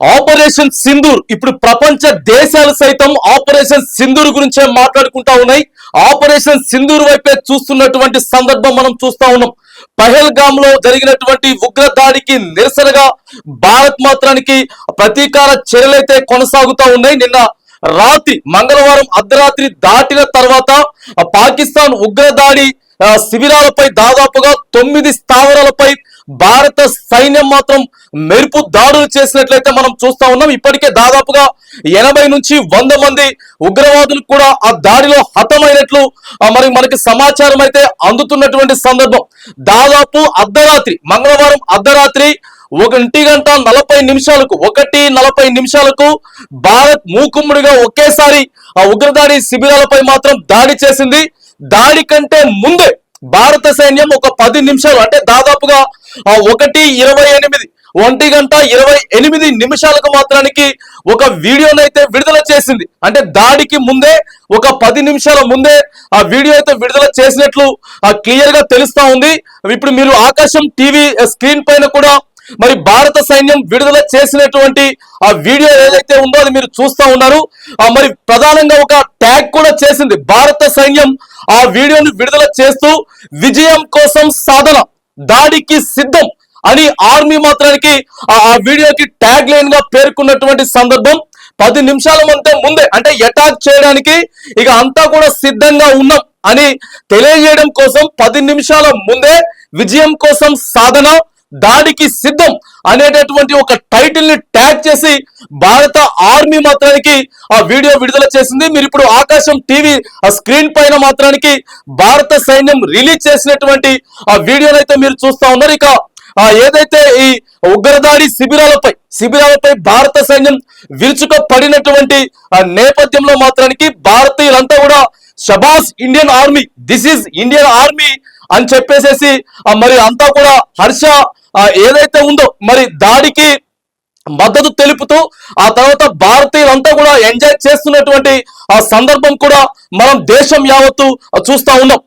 Operation Sindoor ఇప్పుడు ప్రపంచ దేశాలు సైతం ఆపరేషన్ సింధూర్ గురించే మాట్లాడుకుంటా ఉన్నాయి. ఆపరేషన్ సింధూర్ వైపే చూస్తున్నటువంటి సందర్భం మనం చూస్తా ఉన్నాం. పహల్గామ్లో జరిగినటువంటి ఉగ్ర దాడికి నిరసనగా భారత్ మాత్రానికి ప్రతీకార చర్యలైతే కొనసాగుతా ఉన్నాయి. నిన్న రాత్రి మంగళవారం అర్ధరాత్రి దాటిన తర్వాత పాకిస్తాన్ ఉగ్ర దాడి శిబిరాలపై దాదాపుగా తొమ్మిది స్థావరాలపై భారత సైన్యం మాత్రం మెరుపు దాడులు చేసినట్లయితే మనం చూస్తా ఉన్నాం. ఇప్పటికే దాదాపుగా ఎనభై నుంచి వంద మంది ఉగ్రవాదులు కూడా ఆ దాడిలో హతమైనట్లు మరి మనకి సమాచారం అయితే అందుతున్నటువంటి సందర్భం. దాదాపు అర్ధరాత్రి మంగళవారం అర్ధరాత్రి ఒకటి గంట నలభై నిమిషాలకు ఒకటి నలభై నిమిషాలకు భారత్ మూకుమ్ముడిగా ఒకేసారి ఆ ఉగ్రదాడి శిబిరాలపై మాత్రం దాడి చేసింది. దాడి కంటే ముందే భారత సైన్యం ఒక పది నిమిషాలు అంటే దాదాపుగా ఒకటి ఇరవై ఎనిమిది ఒంటి గంట ఇరవై ఎనిమిది నిమిషాలకు మాత్రానికి ఒక వీడియోనైతే విడుదల చేసింది. అంటే దాడికి ముందే ఒక పది నిమిషాల ముందే ఆ వీడియో అయితే విడుదల చేసినట్లు క్లియర్గా తెలుస్తా ఉంది. ఇప్పుడు మీరు ఆకాశం టీవీ స్క్రీన్ పైన కూడా మరి భారత సైన్యం విడుదల చేసినటువంటి ఆ వీడియో ఏదైతే ఉందో అది మీరు చూస్తా ఉన్నారు. ఆ మరి ప్రధానంగా ఒక ట్యాగ్ కూడా చేసింది. భారత సైన్యం ఆ వీడియోను విడుదల చేస్తూ విజయం కోసం సాధన. దాడికి సిద్ధం అని ఆర్మీ మాత్రానికి ఆ వీడియోకి ట్యాగ్ లైన్గా పేర్కొన్నటువంటి సందర్భం. పది నిమిషాల మంటే ముందే అంటే అటాక్ చేయడానికి ఇక అంతా కూడా సిద్ధంగా ఉన్నాం అని తెలియజేయడం కోసం పది నిమిషాల ముందే విజయం కోసం సాధన దాడికి సిద్ధం అనేటటువంటి ఒక టైటిల్ని ట్యాగ్ చేసి భారత ఆర్మీ మాత్రానికి ఆ వీడియో విడుదల చేసింది. మీరు ఇప్పుడు ఆకాశం టీవీ ఆ స్క్రీన్ పైన మాత్రానికి భారత సైన్యం రిలీజ్ చేసినటువంటి ఆ వీడియోనైతే అయితే మీరు చూస్తా ఉన్నారు. ఇక ఆ ఏదైతే ఈ ఉగ్రదాడి శిబిరాలపై శిబిరాలపై భారత సైన్యం విరుచుక పడినటువంటి ఆ నేపథ్యంలో మాత్రానికి భారతీయులంతా కూడా షబాస్ Indian army this is Indian army అని చెప్పేసేసి మరి అంతా కూడా హర్ష ఏదైతే ఉందో మరి దాడికి మద్దతు తెలుపుతూ ఆ తర్వాత భారతీయులంతా కూడా ఎంజాయ్ చేస్తున్నటువంటి ఆ సందర్భం కూడా మనం దేశం యావత్తు చూస్తా ఉన్నాం.